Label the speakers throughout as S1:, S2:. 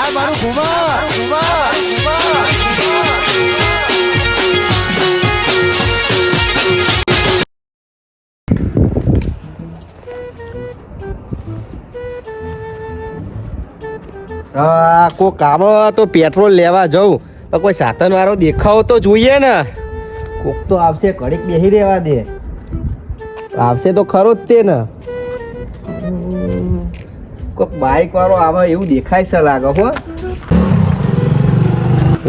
S1: આ મારું ઘુમા ઘુમા
S2: હા કોઈ કામ તો પેટ્રોલ લેવા જવું પણ કોઈ સાધન વાળો દેખાવ તો જોઈએ ને. કોક તો આવશે, ઘડીક બેસી રહેવા દે. આવશે તો ખરો જ તે ને. કોક બાઈક વાળો આવે એવું દેખાય છે લાગે હો.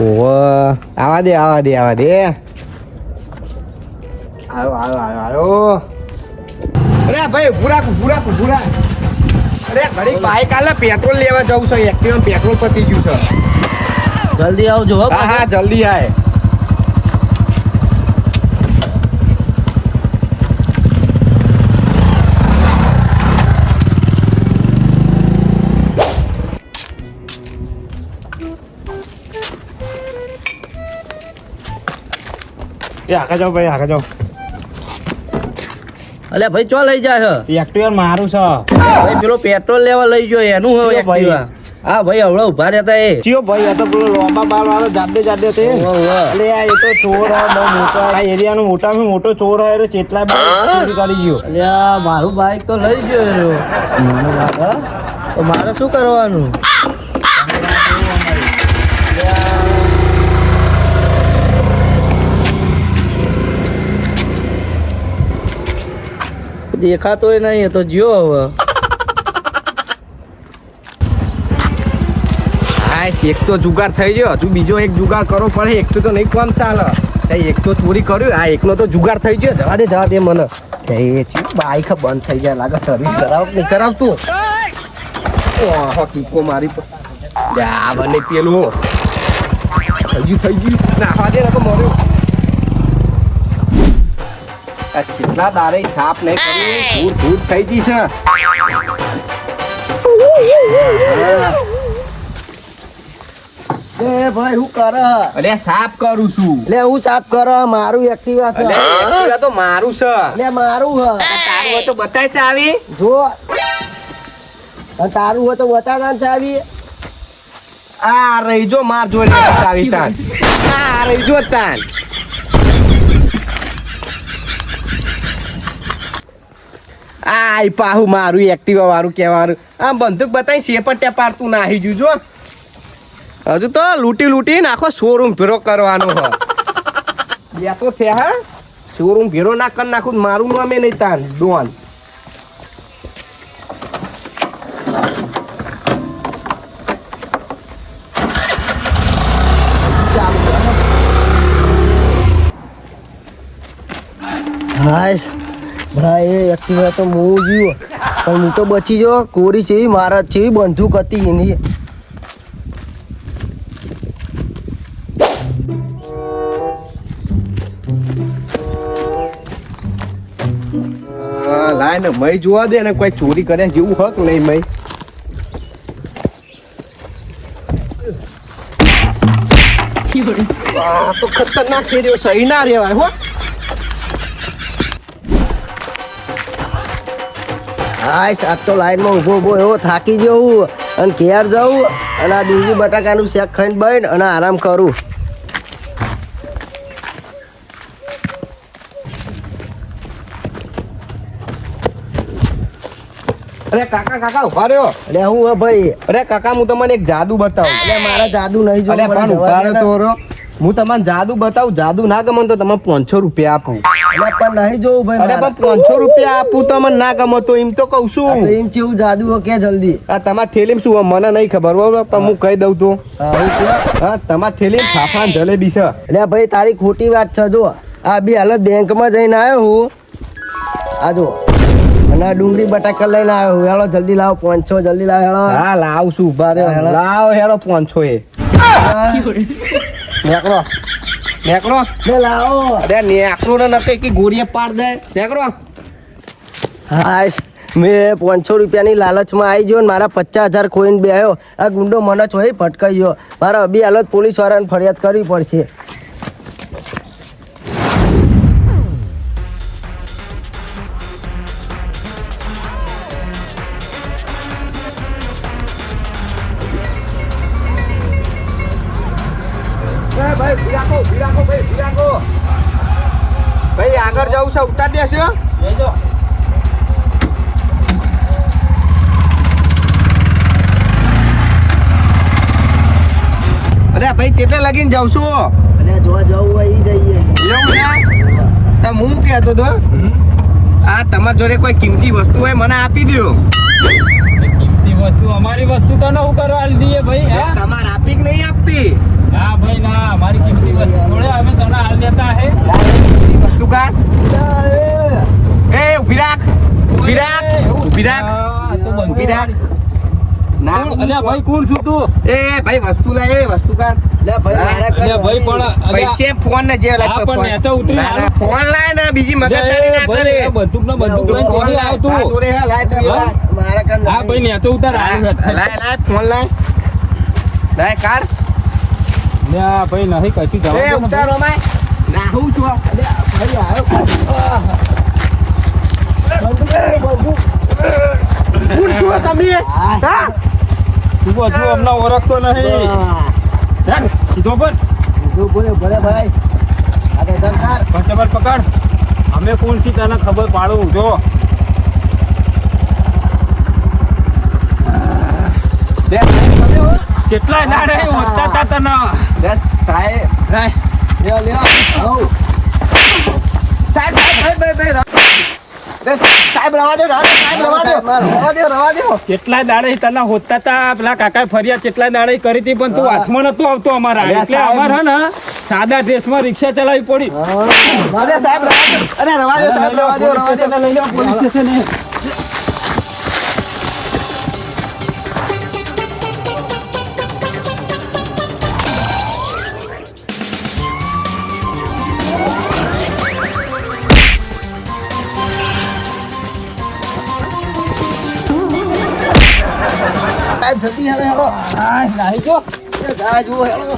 S2: ઓહો આવા દે આવા દે આવા દે. આવ્યો આવ્યો આવ્યો આવ્યો અરે ભાઈ ભૂરા ભૂરા ભૂરા અરે ઘડી બાઈક આલે પેટ્રોલ લેવા જવું છે એક્ટિવા પેટ્રોલ પતી ગયું છે.
S3: જલ્દી આવજો હા
S2: હા જલ્દી આય.
S1: એ જાઓ ભાઈ જાઓ.
S3: અલે ભાઈ ચો લઈ જાય
S1: એક્ટિવા મારું છે.
S3: ભાઈ પેલો પેટ્રોલ લેવા લઈ ગયો એનું હવે
S1: ભાઈ?
S3: એક્ટિવા હા ભાઈ હવડે ઊભા રહેતા એ.
S1: ચિયો ભાઈ આ તો પેલો લોંબા બાલ વાળો જાડે જાડે તે. એટલે આ એ તો ચોર હે બહુ મોટો આ એરિયાનો મોટામાં મોટો ચોર હે એટલે ચેટલા ચોરી કરી ગયો.
S3: અલ્યા મારું બાઈક તો લઈ ગયો. મારો હા? તો મારે શું કરવાનું? દેખાતોય નહીં તો જો હવે.
S2: હા એક તો જુગાર થઈ ગયો. હજુ બીજો એક જુગાર કરવો પડે. એક તો નહીં કોમ ચાલે. એક તો ચોરી કર્યું, આ એકનો તો જુગાર થઈ ગયો. જવા દે જવા દે મને. એ બાઈક બંધ થઈ જાય. લાગે સર્વિસ કરાવ, નહીં કરાવતું ઓહો કીકો મારી યા બને પેલું. થઈ ગયું. થઈ ગયું નાખવા દે ને તો મર્યો આ કેટલા દારે સાપ નહીં કરી ભૂત ભૂત થઈ ગઈ છે.
S4: એ ભાઈ હું કરે
S2: અરે સાફ કરું છું.
S4: એટલે હું સાફ કરે મારું એક્ટિવા છે.
S2: તો મારું છે.
S4: એટલે મારું હ.
S2: તારું હોય તો બતાય ચાવી.
S4: જો. તારું હોય તો બતાના ચાવી.
S2: આ રહી જો માર જોડે ચાવી તાન. આ રહી જો તાન. આ પાહુ, મારું એક્ટિવા વાળું કહેવાનું. આમ બંદૂક બતાવી સેપટ્યા પાડતું નાહી જુજો હજુ તો લૂંટી લૂંટી આખો શોરૂમ ભેરો કરવાનો હ. બે તો થયા, હા? શોરૂમ ભેરો ના કરી નાખું મારું નામે નહીં તાન, ડોન.
S4: હાય ભાઈ એ એક્ટિવા તો હું જીવો. પણ હું તો બચી ગયો કોરી છે મારા છે બંદૂક હતી એની.
S2: હા લાય ને મય જોવા દે ને કોઈ ચોરી કરે જેવું હતું નહીં મય. તો ખતરનાક થઈ રહ્યો સહી ના રેવાય હો.
S4: હાય સાત તો લાઈનમાં ઊભો ઊભો એવો થાકી ગયો હું. અને ઘેર જાઉં અને આ ડુંગળી બટાકાનું શેક ખાઈને બન અને આરામ કરું.
S2: અરે કાકા કાકા ઊભા રહ્યો.
S4: અરે હું ભાઈ?
S2: અરે કાકા હું તમને એક જાદુ બતાવું.
S4: અરે મારા જાદુ નહીં
S2: અરે પણ ઊભા રહ્યો તો હું તમને જાદુ બતાવું જાદુ ના ગમન તો તમે પાંચસો રૂપિયા આપું.
S4: પણ નહીં જોવું ભાઈ
S2: અરે. પણ પાંચસો રૂપિયા આપું તો મને ના ગમો તો એમ તો
S4: તો
S2: છું.
S4: એમ જેવું જાદુ કે જલ્દી.
S2: આ તમારે ઠેલીમાં શું મને નહીં ખબર બરોબર પણ હું કહી દઉં તો.
S4: હા,
S2: તમાર ઠેલી ઠેલીમાં ફાફા જલેબી છે.
S4: એટલે ભાઈ તારી ખોટી વાત છે જો. આ બી હાલત બેંકમાં જઈને આવ્યો હું. આ જો. અને ડુંગળી બટાકા લઈને આવ્યો હું. હેળો જલ્દી લાવો પાંચસો જલ્દી લાવો હેળો.
S2: હા લાવશું ઊભા રહ્યો
S4: હેલો.
S2: લાવ હેરો પાંચસો એ. નેકરો નેકરો
S4: લે લાવો.
S2: અરે નેકરો ને નકે કે ગોરીએ પાડ દે. નેકરો
S4: હાશ મેં પાંચસો રૂપિયાની લાલચમાં આવી ગયો મારા પચાસ હજાર ખોઈને બેહ્યો. આ ગુંડો મને ચોઈ ભટકાઈ ગયો. મારા અભી હાલત પોલીસ વાળાને ફરિયાદ કરવી પડશે.
S2: અરે ભાઈ ચેટલે લગીને જાઉં છું
S4: અને જોવા જવું હોય ઈ જઈએ.
S2: એવું છે તો હું કહેતો તો આ તમારી જોડે કોઈ કિંમતી વસ્તુ હોય મને આપી દો
S1: કિંમતી વસ્તુ અમારી વસ્તુ તો નવું કરવા દઈએ ભાઈ હા?
S2: તમારે આપી કે નહીં આપી?
S1: ના ભાઈ ના અમારી કિંમતી વસ્તુ થોડે અમે તને હાલ દેતા હે.
S2: વસ્તુ કાઢ. એ ઊભી રાખ. ઊભી રાખ. ઊભી રાખ.
S1: તો બંધ
S2: ઊભી રાખ. ના?
S1: અલ્યા ભાઈ કોણ છું તું?
S2: એ ભાઈ વસ્તુ લે એ વસ્તુ કાઢ.
S4: ભાઈ
S1: નહીં કશું જવા
S2: ઉતારો નાહું છું
S4: ભાઈ આવ્યો
S2: કોણ છો તમે? હા?
S1: તું હજુ હમણાં ઓળખતો નહીં સીધો પર
S4: તું બોલે ભલે ભાઈ.
S1: કોન્સ્ટેબલ પકડ. અમે કોણ છી તને ખબર પાડું જો. કેટલા નાડે હોતા તા તને.
S2: બસ થાય
S1: રાય.
S4: લ્યો લ્યો.
S2: સાહેબ ભાઈ ભાઈ ભાઈ સાહેબ રવા દો સાહેબ રવા દો. રવા દો રવા દો.
S1: કેટલાય દાડે તને હોતા તા પેલા કાકા ફરિયાદ કેટલાય દાડે કરી હતી પણ તું હાથમાં નતું આવતો અમારા. એટલે અમારા ને સાદા ડ્રેસમાં રિક્ષા ચલાવી પડી.
S2: સાહેબ રવા દો. અરે રવા દો સાહેબ રવા દો રવા દો.
S1: લઈ પોલીસ સ્ટેશને.
S4: સાહેબ જતી હેલો.
S1: આ નાહી જો
S4: ગાય. જુઓ હેલો.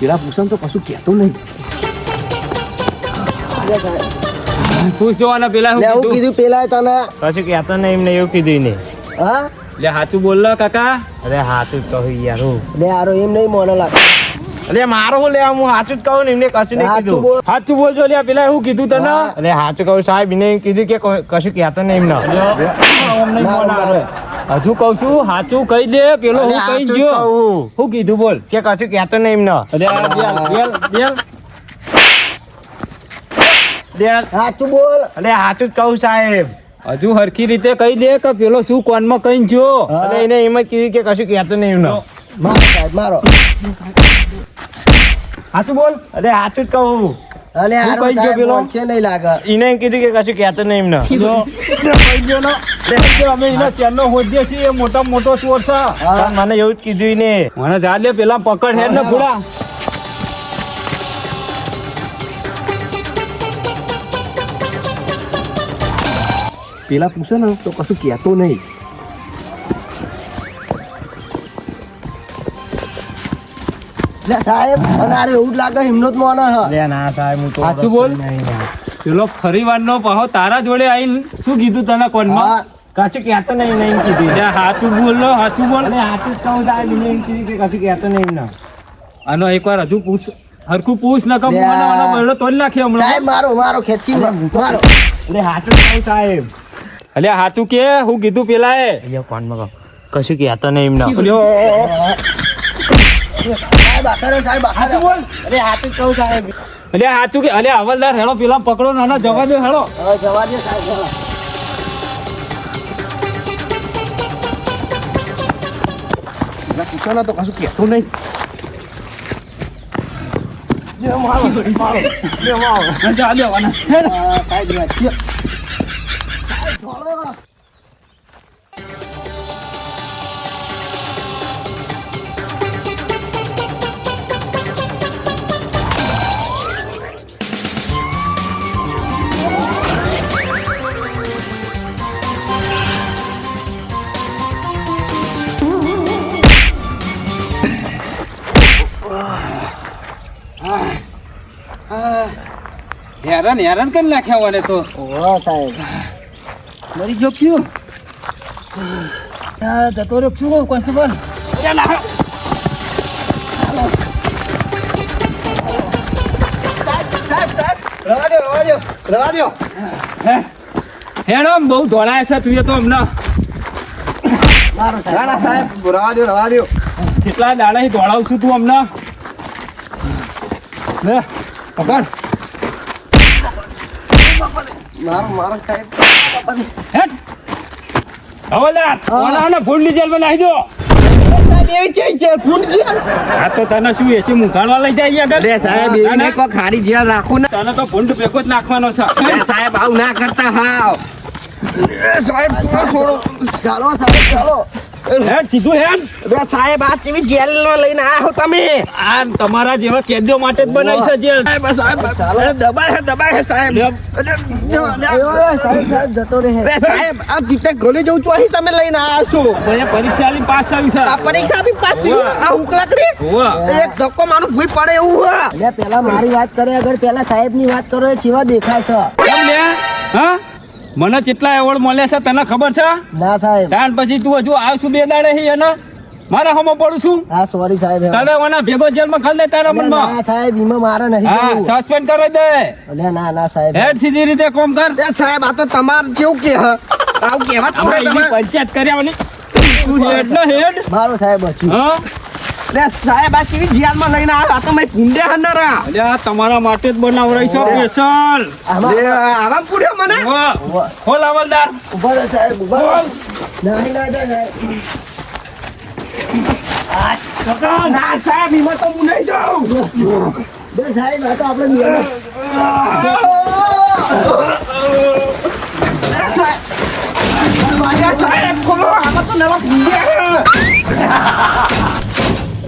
S2: પેલા ભૂષણ તો કશું કહેતો નહીં.
S1: ખુશ જોવાના પેલા
S4: હું
S1: કીધું?
S4: પેલા તને.
S1: કશું કહેતો નહીં એમને એવું કીધું ને
S4: હા?
S1: લે સાચું બોલ લો કાકા. અરે સાચું જ કહું યાર
S4: લે આરો એમ નહીં મોને લાગ.
S1: અરે મારો હું લે હું સાચું જ કહું ને એમને કશું નહીં કીધું.
S4: બોલ.
S1: સાચું બોલજો લે પેલા એવું કીધું તને?
S4: અલે
S1: અરે સાચું કહું સાહેબ એને કીધું કે કશું કહેતો નહીં એમને. હજુ કઉ છું સાચું કહી દે પેલો હું કહી ગયો. શું કીધું બોલ? કે કશું કહેતો નહીં એમને. બેલ બેલ બેલ. બેલ.
S4: સાચું બોલ.
S1: અલે સાચું જ કહું સાહેબ. હજુ હરખી રીતે કહી દે કે પેલો શું કોનમાં કઈ જો અને એને એમ જ કીધું કે કશું કહેતો નહીં એમને.
S4: મારો સાહેબ મારો.
S1: હાચું બોલ? અરે હાચું જ કહું
S4: અલે
S1: હું
S4: આરો સાહેબ
S1: પેલો?
S4: છે નહીં લાગે.
S1: એમ કીધું કે કશું કહેતો નહીં એમને. અમે એના ચેનનો હોદ્યો છીએ એ મોટા મોટો ચોર છે. મને એવું જ કીધું ને મને જા લે પેલા પકડ હેડ ને ફૂડા.
S2: પેલા પૂછે ને તો કશું કહેતો નહીં.
S4: લે સાહેબ અને આરે એવું જ લાગે એમનો જ મોને
S1: લે ના સાહેબ હું તો
S2: સાચું બોલ.
S1: પેલો ફરી વાર નો પાહો તારા જોડે આઈને શું કીધું તને. કોનમાં? કશું કહેતો નહીં નહીં કીધું. લે, સાચું બોલ લો સાચું બોલ. અને સાચું જ કહું સાહેબ એને એમ કીધું કે કશું કહેતો નહીં ના આનો એકવાર હજુ પૂછ હરખું પૂછ ના કમ. મને મને બરડો તોડી નાખી
S4: સાહેબ મારો મારો ખેંચી મારો.
S1: અરે સાચું કહું સાહેબ. અલે સાચું કે હું કીધું પેલા એ કોનમાં કહો? કશું કહેતો નહીં એમને. અલ્યો
S4: સાહેબ
S1: હાચું કે અલે હવલદાર હેડો પેલા પકડો નાના જવા દે હેડો
S4: જવા દે સાહેબ
S2: પૂછો તો કશું કહેતો નહીં.
S1: જા લેવાના
S4: હા, સાહેબ
S1: હેરાન હેરાન કરી નાખ્યા મને તો?
S4: ઓહો સાહેબ.
S1: મરી જો ક્યું? જતો રહ્યો. શું કહું કોન્સ્ટેબલ.
S2: રવા દો રવા દો રવા દો
S1: હે? હેડો બહુ દોડાય છે તું એ તો હમણાં
S2: સાહેબ. રવા દો રવા દો
S1: કેટલા દાડા દોડાવું છું તું હમણાં લે પકડ.
S2: મારો મારો સાહેબ
S1: હેડ હવાલદાર ઓલાને ભૂંડની જેલમાં નાખી દો.
S2: એવી છે છે? ભૂંડ
S1: આ તો તને શું એસી મુંઘાણવા લઈ જાય
S2: સાહેબ ને કોઈ ખારી જેલ ને.
S1: તને તો ભૂંડ ભેગો જ નાખવાનો છે.
S2: સાહેબ આવું ના કરતા હાવ. સાહેબ છોડો
S4: ચાલો સાહેબ ચાલો.
S1: હેડ સીધું હેડ.
S2: રે સાહેબ આ જેલ લઈને આયા હો તમે.
S1: આ તમારા જેવા કેદીઓ માટે જ બનાવી છે જેલ. સાહેબ સાહેબ
S2: દબાય હે દબાય હે સાહેબ.
S4: સાહેબ સાહેબ જતો રહે.
S2: રે સાહેબ આ ગીતે ગોલી જવું અહીં તમે લઈને આયા છો.
S1: મને પરીક્ષા આલી પાસ થયું છે
S2: આ પરીક્ષા બી પાસ થઈ. આ. એક ધક્કો માનું ભૂઈ પડે એવું હા
S4: એટલે પેલા મારી વાત કરે અગર પેલા સાહેબની વાત કરો એ ચેવા દેખાય છે.
S1: કેમ હા? મને કેટલા એવોર્ડ મળ્યા છે તને ખબર છે?
S4: ના સાહેબ.
S1: ત્યાર પછી તું હજુ આવશું બે દાડે હી એના. મારા હમો પડું છું.
S4: હા સોરી સાહેબ.
S1: તને ઓના ભેગો જેલમાં ખાલી દે તારા મનમાં
S4: ના સાહેબ ઈમે મારે નહીં
S1: હા સસ્પેન્ડ કરી દે.
S4: અલે ના ના સાહેબ.
S1: હેડ સીધી રીતે કોમ કર.
S2: એ સાહેબ આ તો તમાર જેવું કે હ. આવ કેવા
S1: આપણે
S2: પડે
S1: એની
S2: તમારે.
S1: તું હેડ ને હેડ.
S4: મારો સાહેબ છું
S1: હા?
S2: સાહેબ આ કેવી જેલમાં લઈને આવ્યા? આ તો મેં પૂંડે હનરા
S1: અલ્યા તમારા માટે જ બનાવરાઈ છે સ્પેશિયલ.
S2: લે આવા પૂર્યો મને?
S1: ખોલ અમલદાર
S4: ઊભા રહે સાહેબ ઊભા રહે. નહીં ના જાય સાહેબ.
S2: ના સાહેબ એમાં તો હું નહીં જાઉં.
S4: બે સાહેબ આ તો આપણે
S2: સાહેબ ખોલો. આમાં તો નવા ભૂંડે.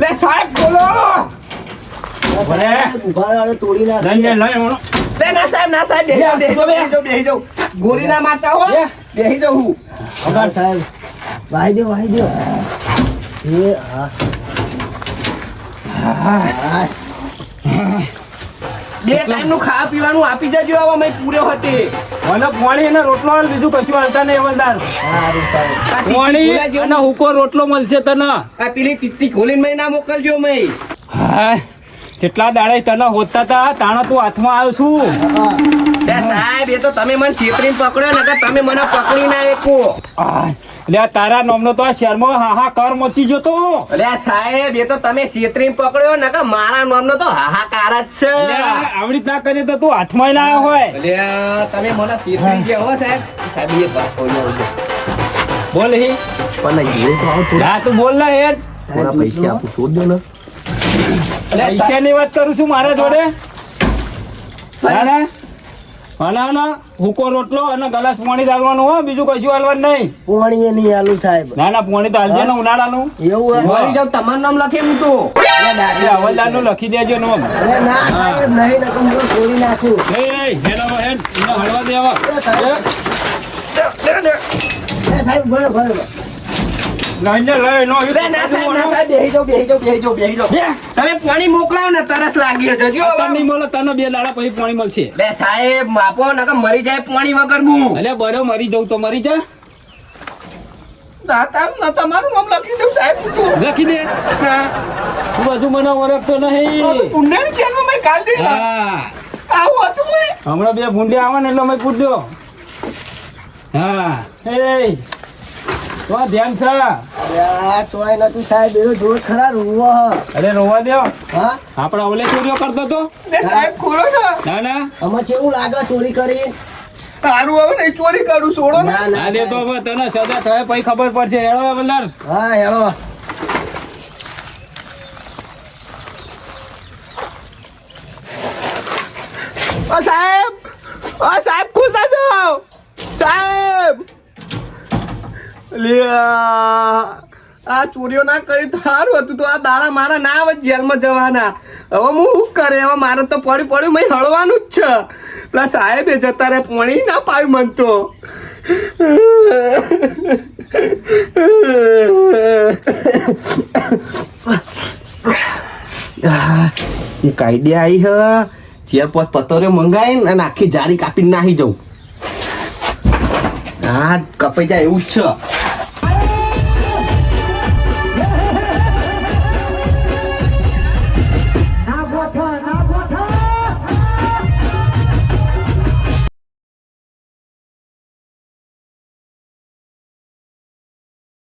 S2: લે સાહેબ બોલો!
S1: ભલે.
S4: ઊભા રહો અને તોડી ના.
S1: લઈ લે લઈ ઓનો.
S2: બે ના સાહેબ ના સાહેબ બેહી જાઓ બેહી જાઓ બેહી જાઓ ગોળી ના મારતા હો. બેહી જાઉં હું.
S4: પકડ સાહેબ વાહી દો વાહી દો. એ હા.
S2: બે ટાઈમનું ખાવા પીવાનું આપી જજો આવા મેં પૂર્યો હતી.
S1: મને પાણી અને રોટલો બીજું કશું આલતા નહીં અમલદાર પાણી અને હુકો રોટલો મળશે તને.
S2: આ પેલી તીતી ખોલીને મેં ના મોકલજો મેં.
S1: હા જેટલા દાડે તને હોતા તા તાણે તું હાથમાં આવ્યો છું.
S2: સાહેબ એ તો તમે મને છેતરીને પકડ્યો ને તમે મને પકડી ના એકો
S1: આ તારા નામનો તો આ શહેરમાં હાહાકાર મચી જતો
S2: એટલે આ સાહેબ એ તો તમે છેતરીને પકડ્યો ને કે મારા નામનો તો હાહાકાર જ છે.
S1: આવી રીતના કરીને તો તું હાથમાં ના આવ્યો હોય
S2: એટલે તમે મને છેતરી ગયા હો સાહેબ. સાહેબ એક વાત
S1: બોલ હી.
S2: પણ એ તો આવું
S1: હા તું બોલ ના હેડ.
S2: થોડા પૈસા આપું છોડ દો ને
S1: પૈસાની વાત કરું છું મારા જોડે. ના ના. ના ના હુકો રોટલો અને ગલાસ પાણી ચાલવાનું હો બીજું કશું હાલવાનું નહીં.
S4: પોણી એ નહીં આલું સાહેબ.
S1: ના ના પાણી તો હાલજે ને ઉનાળાનું
S4: એવું?
S2: મરી જાવ તમારું નામ લખી હું તો
S1: એટલે હવલદારનું લખી દેજો
S4: નો ના સાહેબ નહીં રકમ તોડી નાખું.
S1: નહીં નહીં હેડ હવે હળવા
S4: દેવા. સાહેબ. બરોબર બરોબર
S1: લઈને લઈ નો
S2: લે ના સાહેબ ના સાહેબ બેહી જાઓ બેહી જાઓ બેહી જાઓ બેહી
S1: બે.
S2: તમે પાણી મોકલાવો ને તરસ લાગી જજો.
S1: તને નહીં મળે તને બે દાડા પછી પાણી મળશે.
S2: બે સાહેબ માપો નકર મરી જાય પાણી વગર હું.
S1: અલ્યા બરો મરી જવું તો મરી જા.
S2: તમારું નામ લખી દઉં સાહેબ.
S1: લખી દે. તું હજુ મને ઓળખતો નહીં.
S2: પુણ્યની જેલમાં મેં આવું હતું
S1: હમણાં બે ભૂંડિયા આવે ને એટલે મેં પૂછ્યો. હા. એ તો ધ્યાન છે?
S4: આ ચોય નથી સાહેબ એનો જોર ખરા રૂવો.
S1: અરે રોવા દો.
S4: હા?
S1: આપડા ઓલે ચોરીઓ કરતો તો
S2: લે સાહેબ ખોલો ને
S1: ના ના.
S4: આમાં કેવું લાગે ચોરી કરી?
S2: સારું હવે નહીં ચોરી કરું છોડો ને.
S4: ના
S1: દે તો હવે તને સજા થાય પછી ખબર પડશે. હેળો
S4: હા હેળો.
S2: સાહેબ ઓ સાહેબ ખોલતા જાઓ સાહેબ આ ચોરીઓ ના કરી તો સારું હતું તો આ દાડા મારા ના આવે જેલમાં જવાના. હવે હું શું કરે? હવે મારે તો પડ્યું પડ્યું મેં હળવાનું જ છે. પેલા સાહેબે જતા રે પાણી ના પાયું મન તો એક આઈડિયા આવી હ. ચેર પોત પતોરે મંગાવી અને આખી જારી કાપીને નાહી જવું. હા કપાઈ જાય એવું જ છે.